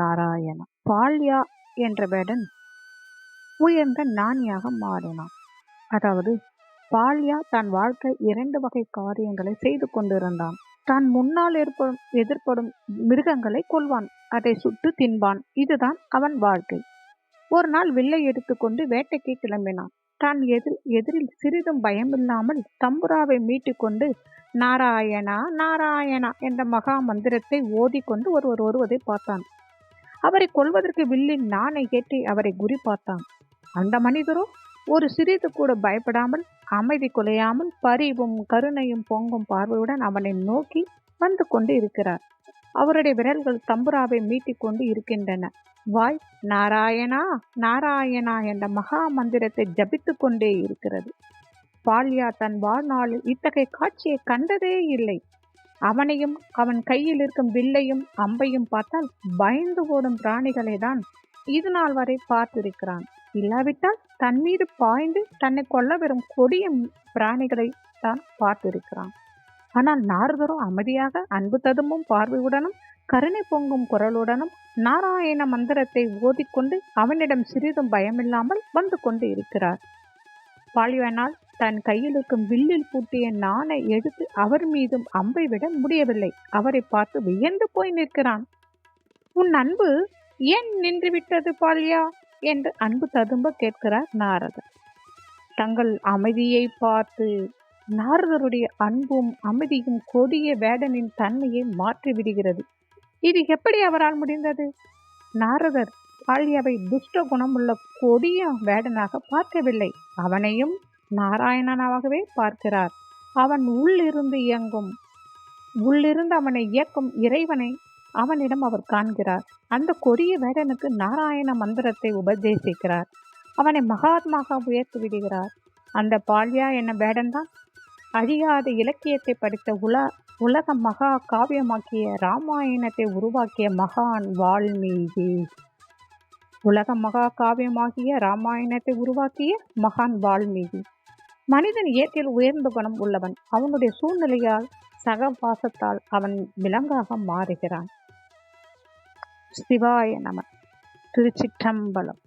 நாராயணா பால்யா என்ற வேடன் உயர்ந்த ஞானியாக மாறினான். அதாவது பால்யா தன் வாழ்க்கை இரண்டு வகை காரியங்களை செய்து கொண்டிருந்தான். தான் முன்னால் ஏற்படும் எதிர்ப்படும் மிருகங்களை கொள்வான் அதை சுட்டு தின்பான். இதுதான் அவன் வாழ்க்கை. ஒரு நாள் வில்லை எடுத்துக்கொண்டு வேட்டைக்கு கிளம்பினான். தான் எதிர் எதிரில் சிறிதும் பயமில்லாமல் தம்புராவை மீட்டுக்கொண்டு நாராயணா நாராயணா என்ற மகா மந்திரத்தை ஓதிக்கொண்டு ஒருவர் வருவதை பார்த்தான். அவரை கொல்வதற்கு வில்லின் நாணை ஏற்றி அவரை குறி பார்த்தான். அந்த மனிதரோ ஒரு சிறிது கூட பயப்படாமல் அமைதி குலையாமல் பரிவும் கருணையும் பொங்கும் பார்வையுடன் அவனை நோக்கி வந்து கொண்டு இருக்கிறார். அவருடைய விரல்கள் தம்புராவை மீட்டிக் கொண்டு இருக்கின்றன. வாய் நாராயணா நாராயணா என்ற மகா மந்திரத்தை ஜபித்து கொண்டே இருக்கிறது. பால்யா தன் வாழ்நாளில் இத்தகைய காட்சியை கண்டதே இல்லை. அவனையும் அவன் கையில் இருக்கும் வில்லையும் அம்பையும் பார்த்தால் பயந்து ஓடும் பிராணிகளை தான் இது நாள் வரை பார்த்திருக்கிறான். இல்லாவிட்டால் தன் மீது பாய்ந்து தன்னை கொல்ல வரும் கொடிய பிராணிகளை தான் பார்த்திருக்கிறான். ஆனால் நாரதரோ அமைதியாக அன்பு ததும்பும் பார்வையுடனும் கருணை பொங்கும் குரலுடனும் நாராயண மந்திரத்தை ஓதிக்கொண்டு அவனிடம் சிறிதும் பயமில்லாமல் வந்து கொண்டு இருக்கிறார். பாலிவனால் தன் கையிலிருக்கும் வில்லில் பூட்டிய நாணை எடுத்து அவர் மீதும் அம்பை விட முடியவில்லை. அவரை பார்த்து வியந்து போய் நிற்கிறான். உன் அன்பு ஏன் நின்றுவிட்டது பால்யா என்று அன்பு ததும்ப கேட்கிறார் நாரதர். தங்கள் அமைதியை பார்த்து நாரதருடைய அன்பும் அமைதியும் கொடிய வேடனின் தன்மையை மாற்றி விடுகிறது. இது எப்படி அவரால் முடிந்தது? நாரதர் பால்யாவை துஷ்ட குணமுள்ள கொடிய வேடனாக பார்க்கவில்லை. அவனையும் நாராயணனாகவே பார்க்கிறார். அவன் உள்ளிருந்து இயங்கும் உள்ளிருந்து அவனை இயக்கும் இறைவனை அவனிடம் அவர் காண்கிறார். அந்த கொடிய வேடனுக்கு நாராயண மந்திரத்தை உபதேசிக்கிறார். அவனை மகாத்மாக உயர்த்தி விடுகிறார். அந்த பால்யா என்ன வேடன்தான் அழியாத இலக்கியத்தை படித்த உல உலக மகா காவியமாக்கிய ராமாயணத்தை உருவாக்கிய மகான் வால்மீகி. உலக மகா காவியமாகிய ராமாயணத்தை உருவாக்கிய மகான் வால்மீகி. மனிதன் இயற்கையில் உயர்ந்த குணம் உள்ளவன். அவனுடைய சூழ்நிலையால் சகவாசத்தால் அவன் விலங்காக மாறுகிறான். சிவாய நம. திருச்சிற்றம்பலம்.